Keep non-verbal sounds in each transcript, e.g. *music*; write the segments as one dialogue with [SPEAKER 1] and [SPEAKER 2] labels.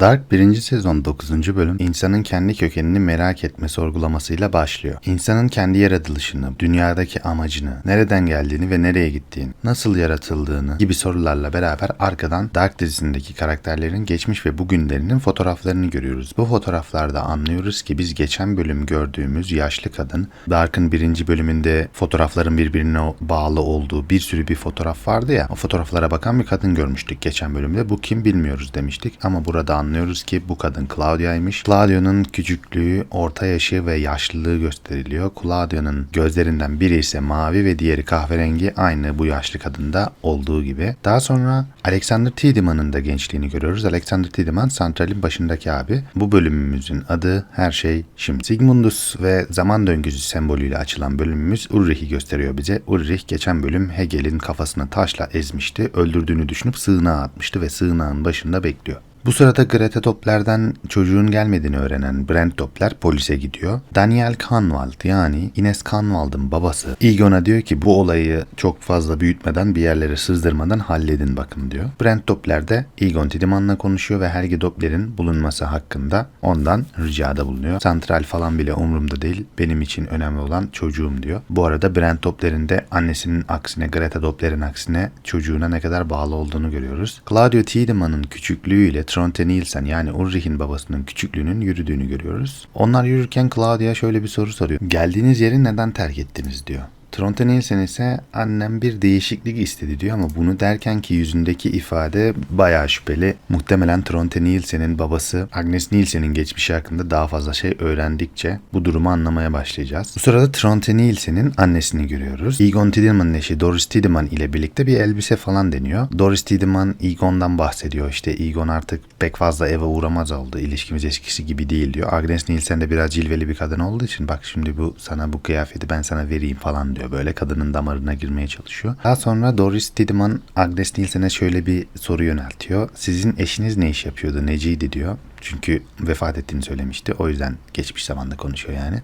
[SPEAKER 1] Dark 1. sezon 9. bölüm insanın kendi kökenini merak etme sorgulamasıyla başlıyor. İnsanın kendi yaratılışını, dünyadaki amacını, nereden geldiğini ve nereye gittiğini, nasıl yaratıldığını gibi sorularla beraber arkadan Dark dizisindeki karakterlerin geçmiş ve bugünlerinin fotoğraflarını görüyoruz. Bu fotoğraflarda anlıyoruz ki biz geçen bölüm gördüğümüz yaşlı kadın, Dark'ın birinci bölümünde fotoğrafların birbirine bağlı olduğu bir sürü bir fotoğraf vardı ya, o fotoğraflara bakan bir kadın görmüştük geçen bölümde. Bu kim bilmiyoruz demiştik ama burada anlıyoruz ki bu kadın Claudia'ymış. Claudia'nın küçüklüğü, orta yaşı ve yaşlılığı gösteriliyor. Claudia'nın gözlerinden biri ise mavi ve diğeri kahverengi aynı bu yaşlı kadında olduğu gibi. Daha sonra Alexander Tiedeman'ın da gençliğini görüyoruz. Alexander Tiedemann santralin başındaki abi. Bu bölümümüzün adı Her Şey Şimdi. Sigmundus ve zaman döngüsü sembolüyle açılan bölümümüz Ulrich'i gösteriyor bize. Ulrich geçen bölüm Hegel'in kafasını taşla ezmişti. Öldürdüğünü düşünüp sığınağa atmıştı ve sığınağın başında bekliyor. Bu sırada Greta Doppler'den çocuğun gelmediğini öğrenen Brent Doppler polise gidiyor. Daniel Kahnwald yani Ines Kahnwald'ın babası Egon'a diyor ki bu olayı çok fazla büyütmeden bir yerlere sızdırmadan halledin bakın diyor. Brent Doppler de Egon Tidemann'la konuşuyor ve Helge Doppler'in bulunması hakkında ondan ricada bulunuyor. Santral falan bile umurumda değil benim için önemli olan çocuğum diyor. Bu arada Brent Doppler'in de annesinin aksine Greta Doppler'in aksine çocuğuna ne kadar bağlı olduğunu görüyoruz. Claudio Tiedemann'ın küçüklüğüyle Tronte Nielsen yani Ulrich'in babasının küçüklüğünün yürüdüğünü görüyoruz. Onlar yürürken Claudia şöyle bir soru soruyor. Geldiğiniz yeri neden terk ettiniz diyor. Tronte Nielsen ise annem bir değişiklik istedi diyor ama bunu derken ki yüzündeki ifade bayağı şüpheli. Muhtemelen Tronte Nielsen'in babası Agnes Nielsen'in geçmişi hakkında daha fazla şey öğrendikçe bu durumu anlamaya başlayacağız. Bu sırada Tronte Nielsen'in annesini görüyoruz. Egon Tiedemann'ın eşi Doris Tiedemann ile birlikte bir elbise falan deniyor. Doris Tiedemann Egon'dan bahsediyor. İşte Egon artık pek fazla eve uğramaz oldu. İlişkimiz eskisi gibi değil diyor. Agnes Nielsen de biraz cilveli bir kadın olduğu için bak şimdi bu sana bu kıyafeti ben sana vereyim falan diyor. Böyle kadının damarına girmeye çalışıyor. Daha sonra Doris Tiedemann Agnes Nielsen'e şöyle bir soru yöneltiyor. Sizin eşiniz ne iş yapıyordu? Neciydi diyor. Çünkü vefat ettiğini söylemişti. O yüzden geçmiş zamanda konuşuyor yani.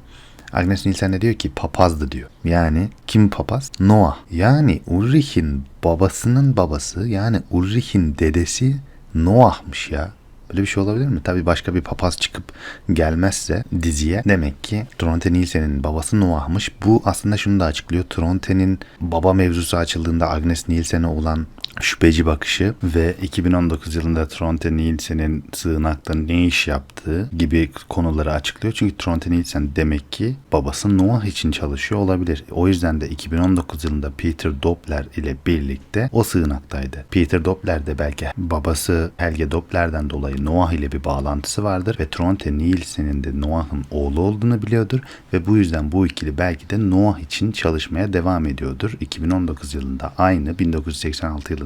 [SPEAKER 1] Agnes Nielsen de diyor ki papazdı diyor. Yani kim papaz? Noah. Yani Ulrich'in babasının babası yani Ulrich'in dedesi Noah'mış ya. Böyle bir şey olabilir mi? Tabii başka bir papaz çıkıp gelmezse diziye demek ki Tronte Nielsen'in babası Noah'mış. Bu aslında şunu da açıklıyor. Tronte'nin baba mevzusu açıldığında Agnes Nielsen'e olan şüpheci bakışı ve 2019 yılında Tronte Nielsen'in sığınakta ne iş yaptığı gibi konuları açıklıyor. Çünkü Tronte Nielsen demek ki babası Noah için çalışıyor olabilir. O yüzden de 2019 yılında Peter Doppler ile birlikte o sığınaktaydı. Peter Doppler de belki babası Helge Doppler'den dolayı Noah ile bir bağlantısı vardır ve Tronte Nielsen'in de Noah'ın oğlu olduğunu biliyordur ve bu yüzden bu ikili belki de Noah için çalışmaya devam ediyordur. 2019 yılında aynı 1986 yılında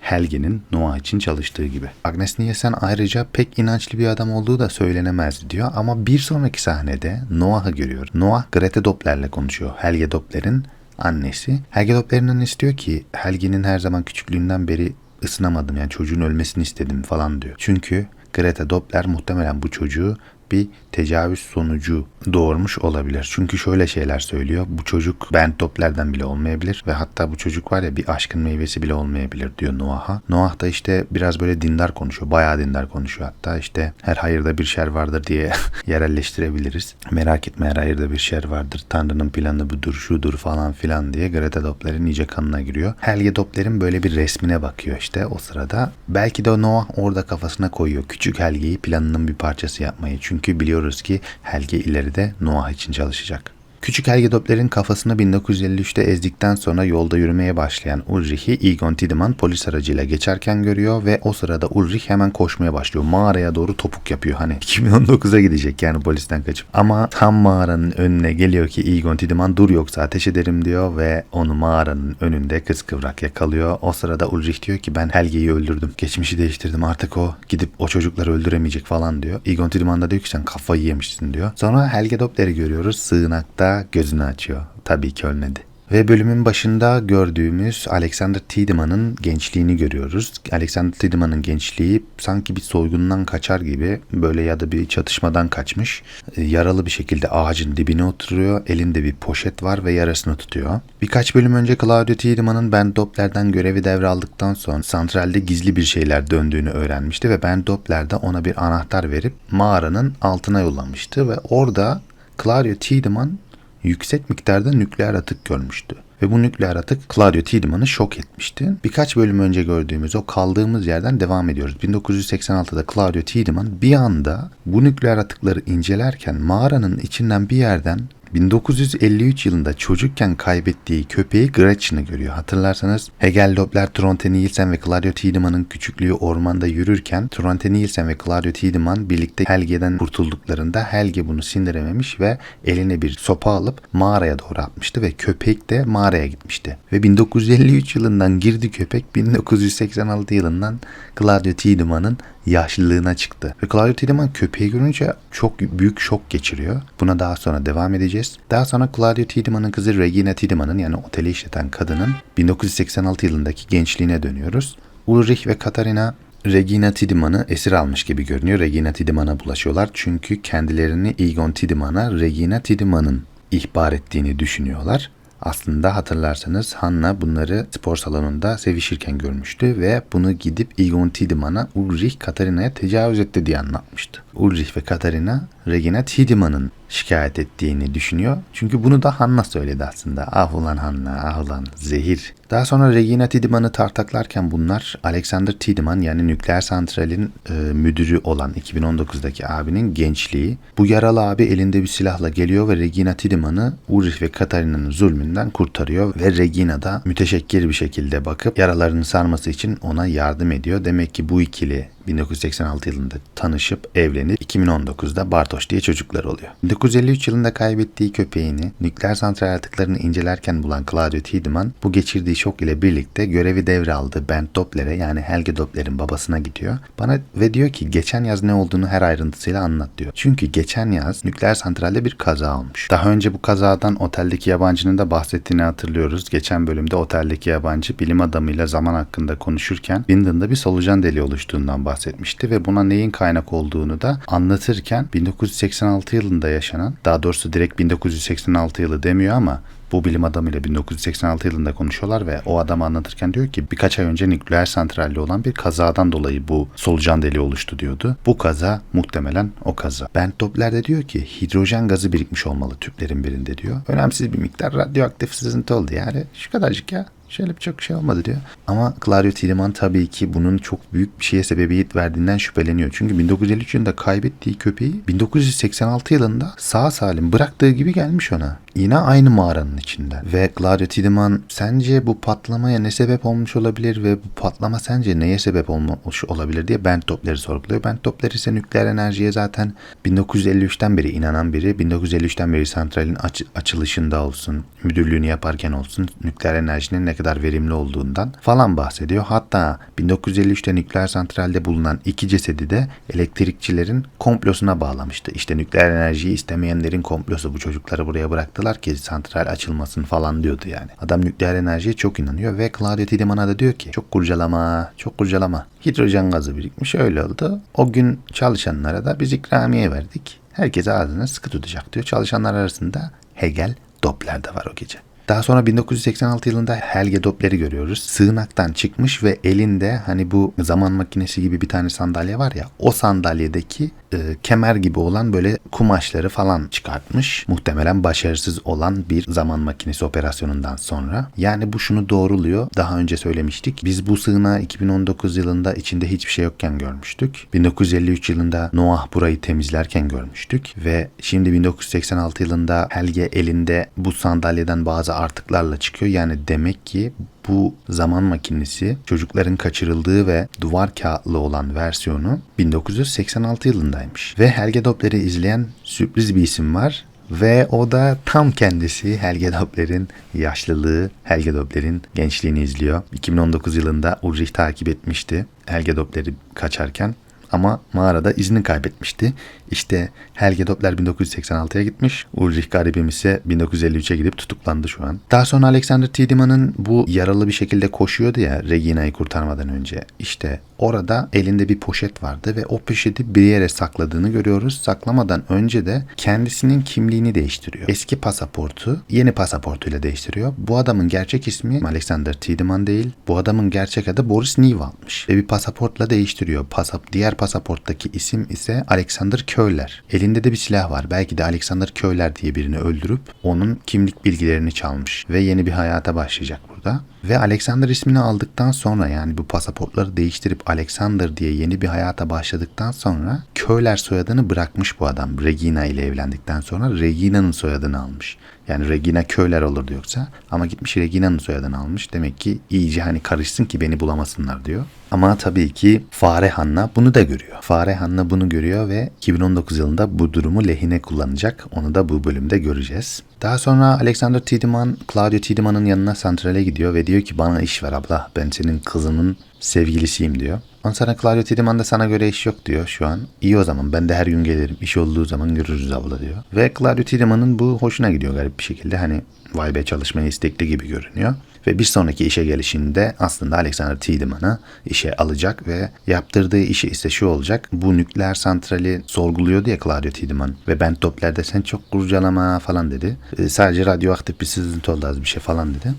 [SPEAKER 1] Helge'nin Noah için çalıştığı gibi. Agnes Nielsen ayrıca pek inançlı bir adam olduğu da söylenemez diyor ama bir sonraki sahnede Noah'ı görüyor. Noah Greta Doppler'le konuşuyor. Helge Doppler'in annesi. Helge Doppler'in annesi diyor ki Helge'nin her zaman küçüklüğünden beri ısınamadım yani çocuğun ölmesini istedim falan diyor. Çünkü Greta Doppler muhtemelen bu çocuğu bir tecavüz sonucu doğurmuş olabilir. Çünkü şöyle şeyler söylüyor. Bu çocuk Bernd Doppler'den bile olmayabilir ve hatta bu çocuk var ya bir aşkın meyvesi bile olmayabilir diyor Noah'a. Noah da işte biraz böyle dindar konuşuyor. Bayağı dindar konuşuyor hatta. işte her hayırda bir şer vardır diye *laughs* yerelleştirebiliriz. Merak etme her hayırda bir şer vardır. Tanrı'nın planı budur, şudur falan filan diye Greta Doppler'in iyice kanına giriyor. Helge Doppler'in böyle bir resmine bakıyor işte o sırada. Belki de Noah orada kafasına koyuyor. Küçük Helge'yi planının bir parçası yapmayı. Çünkü biliyoruz ki Helge ileride Noah için çalışacak. Küçük Helge Doppler'in kafasını 1953'te ezdikten sonra yolda yürümeye başlayan Ulrich'i Egon Tiedemann polis aracıyla geçerken görüyor ve o sırada Ulrich hemen koşmaya başlıyor. Mağaraya doğru topuk yapıyor hani 2019'a gidecek yani polisten kaçıp. Ama tam mağaranın önüne geliyor ki Egon Tiedemann dur yoksa ateş ederim diyor ve onu mağaranın önünde kıskıvrak yakalıyor. O sırada Ulrich diyor ki ben Helge'yi öldürdüm. Geçmişi değiştirdim artık o gidip o çocukları öldüremeyecek falan diyor. Egon Tiedemann da diyor ki sen kafayı yemişsin diyor. Sonra Helge Doppler'i görüyoruz sığınakta gözünü açıyor. Tabii ki ölmedi. Ve bölümün başında gördüğümüz Alexander Tiedemann'ın gençliğini görüyoruz. Alexander Tiedemann'ın gençliği sanki bir soygundan kaçar gibi böyle ya da bir çatışmadan kaçmış. E, Yaralı bir şekilde ağacın dibine oturuyor. Elinde bir poşet var ve yarasını tutuyor. Birkaç bölüm önce Claudio Tiedemann'ın Ben Doppler'den görevi devraldıktan sonra santralde gizli bir şeyler döndüğünü öğrenmişti ve Ben Doppler de ona bir anahtar verip mağaranın altına yollamıştı ve orada Claudio Tiedemann yüksek miktarda nükleer atık görmüştü. Ve bu nükleer atık Claudio Tiedemann'ı şok etmişti. Birkaç bölüm önce gördüğümüz o kaldığımız yerden devam ediyoruz. 1986'da Claudio Tiedemann bir anda bu nükleer atıkları incelerken mağaranın içinden bir yerden 1953 yılında çocukken kaybettiği köpeği Gretchen'ı görüyor. Hatırlarsanız Hegel, Doppler, Tronte Nielsen ve Claudio Tiedemann'ın küçüklüğü ormanda yürürken Tronte Nielsen ve Claudio Tiedemann birlikte Helge'den kurtulduklarında Helge bunu sindirememiş ve eline bir sopa alıp mağaraya doğru atmıştı ve köpek de mağaraya gitmişti. Ve 1953 yılından girdi köpek 1986 yılından Claudio Tiedemann'ın yaşlılığına çıktı. Ve Claudio Tiedemann köpeği görünce çok büyük şok geçiriyor. Buna daha sonra devam edeceğiz. Daha sonra Claudio Tiedemann'ın kızı Regina Tiedemann'ın yani oteli işleten kadının 1986 yılındaki gençliğine dönüyoruz. Ulrich ve Katarina Regina Tiedemann'ı esir almış gibi görünüyor. Regina Tiedemann'a bulaşıyorlar çünkü kendilerini Egon Tiedemann'a Regina Tiedemann'ın ihbar ettiğini düşünüyorlar. Aslında hatırlarsanız Hanna bunları spor salonunda sevişirken görmüştü ve bunu gidip Egon Tiedemann'a Ulrich Katarina'ya tecavüz etti diye anlatmıştı. Ulrich ve Katarina Regina Tiedemann'ın şikayet ettiğini düşünüyor. Çünkü bunu da Hanna söyledi aslında. Ah ulan Hanna, ah ulan zehir. Daha sonra Regina Tiedemann'ı tartaklarken bunlar Alexander Tiedemann yani nükleer santralin e, müdürü olan 2019'daki abinin gençliği. Bu yaralı abi elinde bir silahla geliyor ve Regina Tiedemann'ı Ulrich ve Katarina'nın zulmünden kurtarıyor ve Regina da müteşekkir bir şekilde bakıp yaralarını sarması için ona yardım ediyor. Demek ki bu ikili 1986 yılında tanışıp evlenip 2019'da Bartoş diye çocuklar oluyor. 1953 yılında kaybettiği köpeğini nükleer santral atıklarını incelerken bulan Claudio Tiedemann bu geçirdiği şok ile birlikte görevi devraldı Bent Doppler'e yani Helge Doppler'in babasına gidiyor. Bana ve diyor ki geçen yaz ne olduğunu her ayrıntısıyla anlat diyor. Çünkü geçen yaz nükleer santralde bir kaza olmuş. Daha önce bu kazadan oteldeki yabancının da bahsettiğini hatırlıyoruz. Geçen bölümde oteldeki yabancı bilim adamıyla zaman hakkında konuşurken Bindon'da bir solucan deliği oluştuğundan bahsetmişti ve buna neyin kaynak olduğunu da anlatırken 1986 yılında yaşanan daha doğrusu direkt 1986 yılı demiyor ama bu bilim adamıyla 1986 yılında konuşuyorlar ve o adam anlatırken diyor ki birkaç ay önce nükleer santralli olan bir kazadan dolayı bu solucan deliği oluştu diyordu. Bu kaza muhtemelen o kaza. Bent Doppler de diyor ki hidrojen gazı birikmiş olmalı tüplerin birinde diyor. Önemsiz bir miktar radyoaktif sızıntı oldu yani şu kadarcık ya. Şöyle bir çok şey olmadı diyor. Ama Claudio Tiedemann tabii ki bunun çok büyük bir şeye sebebiyet verdiğinden şüpheleniyor. Çünkü 1953 yılında kaybettiği köpeği 1986 yılında sağ salim bıraktığı gibi gelmiş ona. Yine aynı mağaranın içinde. Ve Claudio Tiedemann sence bu patlamaya ne sebep olmuş olabilir ve bu patlama sence neye sebep olmuş olabilir diye Bent Doppler'i sorguluyor. Bent Doppler ise nükleer enerjiye zaten 1953'ten beri inanan biri. 1953'ten beri santralin aç- açılışında olsun, müdürlüğünü yaparken olsun nükleer enerjinin ne kadar verimli olduğundan falan bahsediyor. Hatta 1953'te nükleer santralde bulunan iki cesedi de elektrikçilerin komplosuna bağlamıştı. İşte nükleer enerjiyi istemeyenlerin komplosu bu çocukları buraya bıraktılar ki santral açılmasın falan diyordu yani. Adam nükleer enerjiye çok inanıyor ve Claudio Tiedemann'a da diyor ki çok kurcalama, çok kurcalama. Hidrojen gazı birikmiş öyle oldu. O gün çalışanlara da biz ikramiye verdik. Herkes ağzını sıkı tutacak diyor. Çalışanlar arasında Hegel, Doppler de var o gece. Daha sonra 1986 yılında Helge Doppler'i görüyoruz. Sığınaktan çıkmış ve elinde hani bu zaman makinesi gibi bir tane sandalye var ya o sandalyedeki e, kemer gibi olan böyle kumaşları falan çıkartmış. Muhtemelen başarısız olan bir zaman makinesi operasyonundan sonra. Yani bu şunu doğruluyor. Daha önce söylemiştik. Biz bu sığınağı 2019 yılında içinde hiçbir şey yokken görmüştük. 1953 yılında Noah burayı temizlerken görmüştük. Ve şimdi 1986 yılında Helge elinde bu sandalyeden bazı artıklarla çıkıyor. Yani demek ki bu zaman makinesi çocukların kaçırıldığı ve duvar kağıtlı olan versiyonu 1986 yılındaymış. Ve Helge Doppler'i izleyen sürpriz bir isim var. Ve o da tam kendisi Helge Doppler'in yaşlılığı, Helge Doppler'in gençliğini izliyor. 2019 yılında Ulrich takip etmişti Helge Doppler'i kaçarken. Ama mağarada izini kaybetmişti. İşte Helge Doppler 1986'ya gitmiş. Ulrich Garibim ise 1953'e gidip tutuklandı şu an. Daha sonra Alexander Tiedemann'ın bu yaralı bir şekilde koşuyordu ya Regina'yı kurtarmadan önce. İşte orada elinde bir poşet vardı ve o poşeti bir yere sakladığını görüyoruz. Saklamadan önce de kendisinin kimliğini değiştiriyor. Eski pasaportu yeni pasaportuyla değiştiriyor. Bu adamın gerçek ismi Alexander Tiedemann değil. Bu adamın gerçek adı Boris Newald'mış. Ve bir pasaportla değiştiriyor. Pasap diğer pasaporttaki isim ise Alexander Köhler. Elinde de bir silah var. Belki de Alexander Köhler diye birini öldürüp onun kimlik bilgilerini çalmış ve yeni bir hayata başlayacak burada. Ve Alexander ismini aldıktan sonra yani bu pasaportları değiştirip Alexander diye yeni bir hayata başladıktan sonra Köhler soyadını bırakmış bu adam. Regina ile evlendikten sonra Regina'nın soyadını almış. Yani Regina Köhler olurdu yoksa. Ama gitmiş Regina'nın soyadını almış. Demek ki iyice hani karışsın ki beni bulamasınlar diyor. Ama tabii ki Fare Hanna bunu da görüyor. Fare Hanna bunu görüyor ve 2019 yılında bu durumu lehine kullanacak. Onu da bu bölümde göreceğiz. Daha sonra Alexander Tiedemann, Claudio Tiedemann'ın yanına santrale gidiyor ve diyor ki bana iş ver abla. Ben senin kızının sevgilisiyim diyor. Ondan sonra Claudio Tiedemann sana göre iş yok diyor şu an. İyi o zaman ben de her gün gelirim. İş olduğu zaman görürüz abla diyor. Ve Claudio Tiedemann'ın bu hoşuna gidiyor garip bir şekilde. Hani vay be çalışmaya istekli gibi görünüyor. Ve bir sonraki işe gelişinde aslında Alexander Tiedemann'ı işe alacak ve yaptırdığı işi ise şu olacak. Bu nükleer santrali sorguluyordu ya Claudio Tiedemann ve Ben Doppler'de sen çok kurcalama falan dedi. E, sadece radyoaktif bir sızıntı oldu az bir şey falan dedi.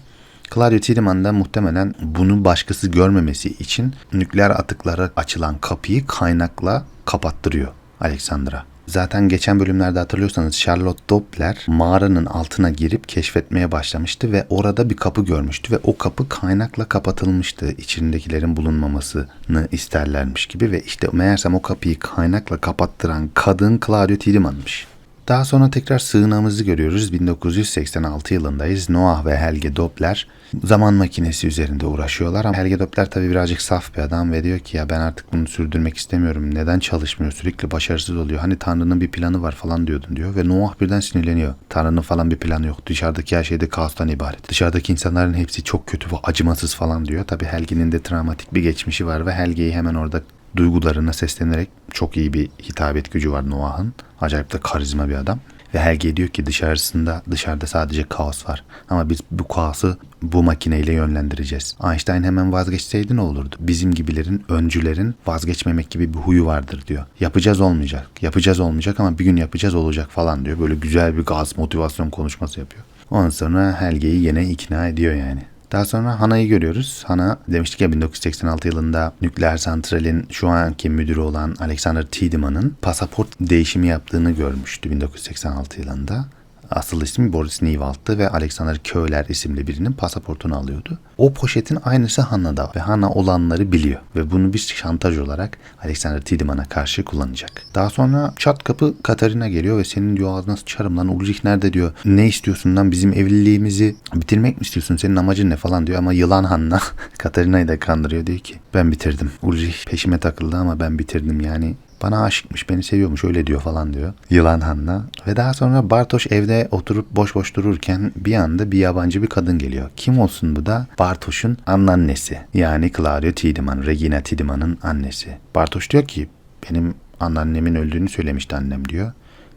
[SPEAKER 1] Claudio Tiedemann da muhtemelen bunu başkası görmemesi için nükleer atıklara açılan kapıyı kaynakla kapattırıyor Alexander'a. Zaten geçen bölümlerde hatırlıyorsanız Charlotte Doppler mağaranın altına girip keşfetmeye başlamıştı ve orada bir kapı görmüştü ve o kapı kaynakla kapatılmıştı. İçindekilerin bulunmamasını isterlermiş gibi ve işte meğersem o kapıyı kaynakla kapattıran kadın Claudio Tiedemann'mış. Daha sonra tekrar sığınağımızı görüyoruz. 1986 yılındayız. Noah ve Helge Doppler zaman makinesi üzerinde uğraşıyorlar. Ama Helge Doppler tabii birazcık saf bir adam ve diyor ki ya ben artık bunu sürdürmek istemiyorum. Neden çalışmıyor? Sürekli başarısız oluyor. Hani Tanrı'nın bir planı var falan diyordun diyor. Ve Noah birden sinirleniyor. Tanrı'nın falan bir planı yok. Dışarıdaki her şey de kaostan ibaret. Dışarıdaki insanların hepsi çok kötü ve acımasız falan diyor. Tabii Helge'nin de travmatik bir geçmişi var ve Helge'yi hemen orada duygularına seslenerek çok iyi bir hitabet gücü var Noah'ın. Acayip de karizma bir adam. Ve Helge diyor ki dışarısında dışarıda sadece kaos var. Ama biz bu kaosu bu makineyle yönlendireceğiz. Einstein hemen vazgeçseydi ne olurdu? Bizim gibilerin, öncülerin vazgeçmemek gibi bir huyu vardır diyor. Yapacağız olmayacak. Yapacağız olmayacak ama bir gün yapacağız olacak falan diyor. Böyle güzel bir gaz motivasyon konuşması yapıyor. Ondan sonra Helge'yi yine ikna ediyor yani. Daha sonra Hana'yı görüyoruz. Hana demiştik ya 1986 yılında nükleer santralin şu anki müdürü olan Alexander Tiedemann'ın pasaport değişimi yaptığını görmüştü 1986 yılında. Asıl ismi Boris Newald'tı ve Alexander Köhler isimli birinin pasaportunu alıyordu. O poşetin aynısı Hanna'da ve Hanna olanları biliyor ve bunu bir şantaj olarak Alexander Tiedemann'a karşı kullanacak. Daha sonra çat kapı Katarina geliyor ve senin diyor ağzına sıçarım lan Ulrich nerede diyor. Ne istiyorsun lan bizim evliliğimizi bitirmek mi istiyorsun senin amacın ne falan diyor ama yılan Hanna *laughs* Katarina'yı da kandırıyor diyor ki ben bitirdim. Ulrich peşime takıldı ama ben bitirdim yani bana aşıkmış, beni seviyormuş öyle diyor falan diyor. Yılan Hanna. Ve daha sonra Bartoş evde oturup boş boş dururken bir anda bir yabancı bir kadın geliyor. Kim olsun bu da? Bartoş'un anneannesi. Yani Claudio Tiedemann, Regina Tiedemann'ın annesi. Bartoş diyor ki benim anneannemin öldüğünü söylemişti annem diyor.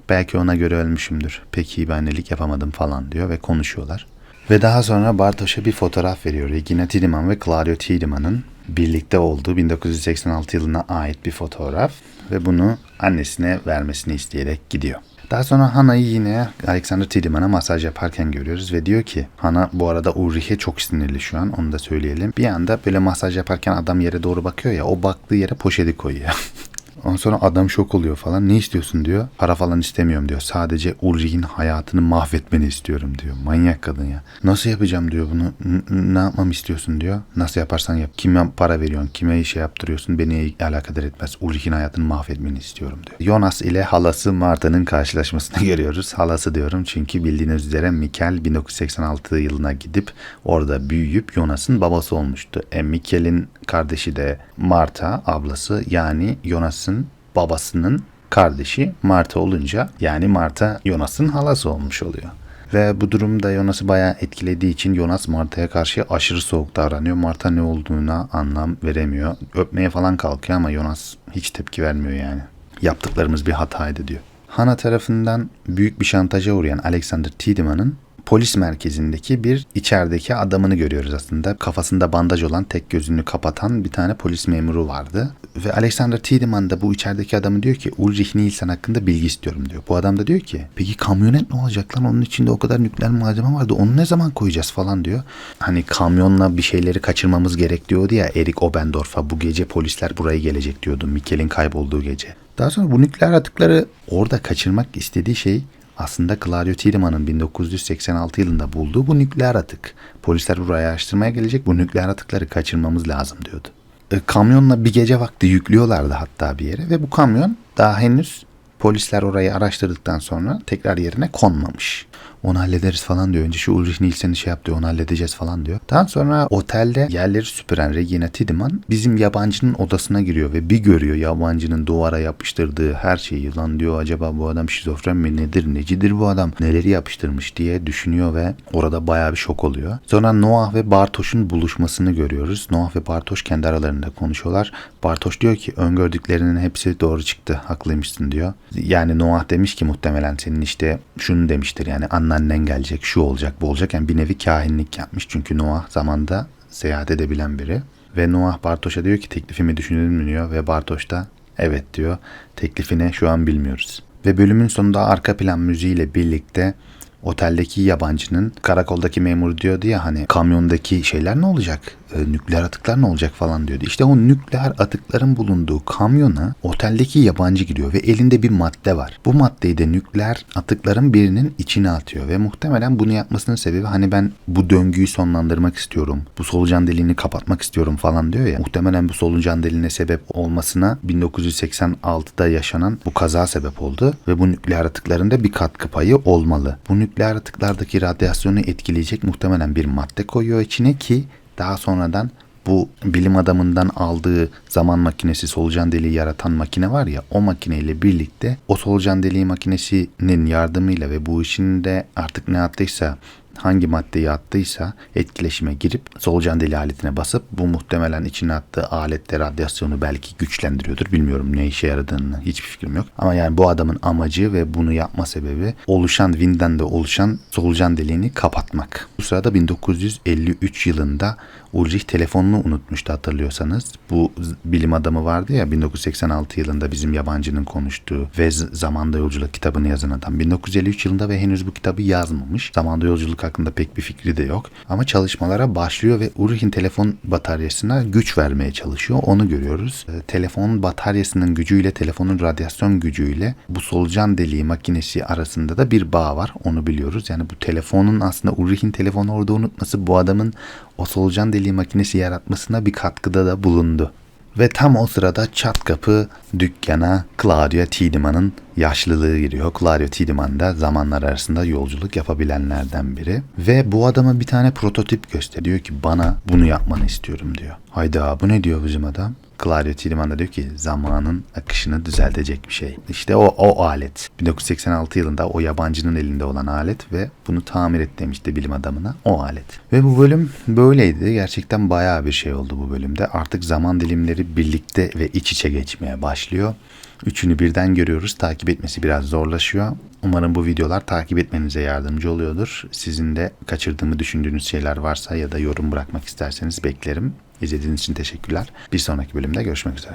[SPEAKER 1] Belki ona göre ölmüşümdür. Pek iyi bir annelik yapamadım falan diyor ve konuşuyorlar. Ve daha sonra Bartoş'a bir fotoğraf veriyor. Regina Tiedemann ve Claudio Tiedemann'ın birlikte olduğu 1986 yılına ait bir fotoğraf ve bunu annesine vermesini isteyerek gidiyor. Daha sonra Hana'yı yine Alexander Tiedemann'a masaj yaparken görüyoruz ve diyor ki Hana bu arada Ulrich'e çok sinirli şu an onu da söyleyelim. Bir anda böyle masaj yaparken adam yere doğru bakıyor ya o baktığı yere poşeti koyuyor. *laughs* Ondan sonra adam şok oluyor falan. Ne istiyorsun diyor. Para falan istemiyorum diyor. Sadece Ulrich'in hayatını mahvetmeni istiyorum diyor. Manyak kadın ya. Nasıl yapacağım diyor bunu. N- ne yapmamı istiyorsun diyor. Nasıl yaparsan yap. Kime para veriyorsun. Kime işe yaptırıyorsun. Beni alakadar etmez. Ulrich'in hayatını mahvetmeni istiyorum diyor. Jonas ile halası Marta'nın karşılaşmasını *laughs* görüyoruz. Halası diyorum çünkü bildiğiniz üzere Mikel 1986 yılına gidip orada büyüyüp Jonas'ın babası olmuştu. E, Mikel'in kardeşi de Marta ablası yani Jonas'ın babasının kardeşi Marta olunca yani Marta Jonas'ın halası olmuş oluyor. Ve bu durum da Jonas'ı bayağı etkilediği için Jonas Marta'ya karşı aşırı soğuk davranıyor. Marta ne olduğuna anlam veremiyor. Öpmeye falan kalkıyor ama Jonas hiç tepki vermiyor yani. Yaptıklarımız bir hataydı diyor. Hana tarafından büyük bir şantaja uğrayan Alexander Tiedemann'ın polis merkezindeki bir içerideki adamını görüyoruz aslında. Kafasında bandaj olan tek gözünü kapatan bir tane polis memuru vardı. Ve Alexander Tiedemann da bu içerideki adamı diyor ki Ulrich Nielsen hakkında bilgi istiyorum diyor. Bu adam da diyor ki peki kamyonet ne olacak lan onun içinde o kadar nükleer malzeme vardı onu ne zaman koyacağız falan diyor. Hani kamyonla bir şeyleri kaçırmamız gerek diyordu ya Erik Obendorf'a bu gece polisler buraya gelecek diyordu Mikkel'in kaybolduğu gece. Daha sonra bu nükleer atıkları orada kaçırmak istediği şey aslında Claudio Tiedemann'ın 1986 yılında bulduğu bu nükleer atık. Polisler buraya araştırmaya gelecek bu nükleer atıkları kaçırmamız lazım diyordu. E, kamyonla bir gece vakti yüklüyorlardı hatta bir yere ve bu kamyon daha henüz polisler orayı araştırdıktan sonra tekrar yerine konmamış. Onu hallederiz falan diyor. Önce şu Ulrich Nielsen'i şey yap diyor. Onu halledeceğiz falan diyor. Daha sonra otelde yerleri süpüren Regina Tideman bizim yabancının odasına giriyor ve bir görüyor yabancının duvara yapıştırdığı her şeyi. Lan diyor acaba bu adam şizofren mi nedir necidir bu adam neleri yapıştırmış diye düşünüyor ve orada bayağı bir şok oluyor. Sonra Noah ve Bartoş'un buluşmasını görüyoruz. Noah ve Bartoş kendi aralarında konuşuyorlar. Bartoş diyor ki öngördüklerinin hepsi doğru çıktı. Haklıymışsın diyor. Yani Noah demiş ki muhtemelen senin işte şunu demiştir yani anneannen gelecek şu olacak bu olacak. Yani bir nevi kahinlik yapmış. Çünkü Noah zamanda seyahat edebilen biri. Ve Noah Bartoş'a diyor ki teklifimi düşündün mü diyor. Ve Bartoş da evet diyor. Teklifini şu an bilmiyoruz. Ve bölümün sonunda arka plan müziğiyle birlikte oteldeki yabancının karakoldaki memur diyordu ya hani kamyondaki şeyler ne olacak? E, nükleer atıklar ne olacak falan diyordu. İşte o nükleer atıkların bulunduğu kamyona oteldeki yabancı giriyor ve elinde bir madde var. Bu maddeyi de nükleer atıkların birinin içine atıyor ve muhtemelen bunu yapmasının sebebi hani ben bu döngüyü sonlandırmak istiyorum. Bu solucan deliğini kapatmak istiyorum falan diyor ya. Muhtemelen bu solucan deliğine sebep olmasına 1986'da yaşanan bu kaza sebep oldu ve bu nükleer atıkların da bir katkı payı olmalı. Bu nükleer atıklardaki radyasyonu etkileyecek muhtemelen bir madde koyuyor içine ki daha sonradan bu bilim adamından aldığı zaman makinesi solucan deliği yaratan makine var ya o makineyle birlikte o solucan deliği makinesinin yardımıyla ve bu işin de artık ne attıysa hangi maddeyi attıysa etkileşime girip solucan deliği aletine basıp bu muhtemelen içine attığı alette radyasyonu belki güçlendiriyordur. Bilmiyorum ne işe yaradığını hiçbir fikrim yok. Ama yani bu adamın amacı ve bunu yapma sebebi oluşan Wind'den de oluşan solucan deliğini kapatmak. Bu sırada 1953 yılında Ulrich telefonunu unutmuştu hatırlıyorsanız. Bu bilim adamı vardı ya 1986 yılında bizim yabancının konuştuğu ve zamanda yolculuk kitabını yazan adam. 1953 yılında ve henüz bu kitabı yazmamış. Zamanda yolculuk hakkında pek bir fikri de yok. Ama çalışmalara başlıyor ve Ulrich'in telefon bataryasına güç vermeye çalışıyor. Onu görüyoruz. E, telefon bataryasının gücüyle telefonun radyasyon gücüyle bu solucan deliği makinesi arasında da bir bağ var. Onu biliyoruz. Yani bu telefonun aslında Ulrich'in telefonu orada unutması bu adamın o solucan deliği makinesi yaratmasına bir katkıda da bulundu. Ve tam o sırada çat kapı dükkana Claudia Tiedemann'ın yaşlılığı giriyor. Claudia Tiedemann da zamanlar arasında yolculuk yapabilenlerden biri. Ve bu adama bir tane prototip gösteriyor ki bana bunu yapmanı istiyorum diyor. Hayda bu ne diyor bizim adam? Claudio Tiedemann da diyor ki zamanın akışını düzeltecek bir şey. İşte o, o alet. 1986 yılında o yabancının elinde olan alet ve bunu tamir et demişti bilim adamına o alet. Ve bu bölüm böyleydi. Gerçekten bayağı bir şey oldu bu bölümde. Artık zaman dilimleri birlikte ve iç içe geçmeye başlıyor. Üçünü birden görüyoruz. Takip etmesi biraz zorlaşıyor. Umarım bu videolar takip etmenize yardımcı oluyordur. Sizin de kaçırdığımı düşündüğünüz şeyler varsa ya da yorum bırakmak isterseniz beklerim. İzlediğiniz için teşekkürler. Bir sonraki bölümde görüşmek üzere.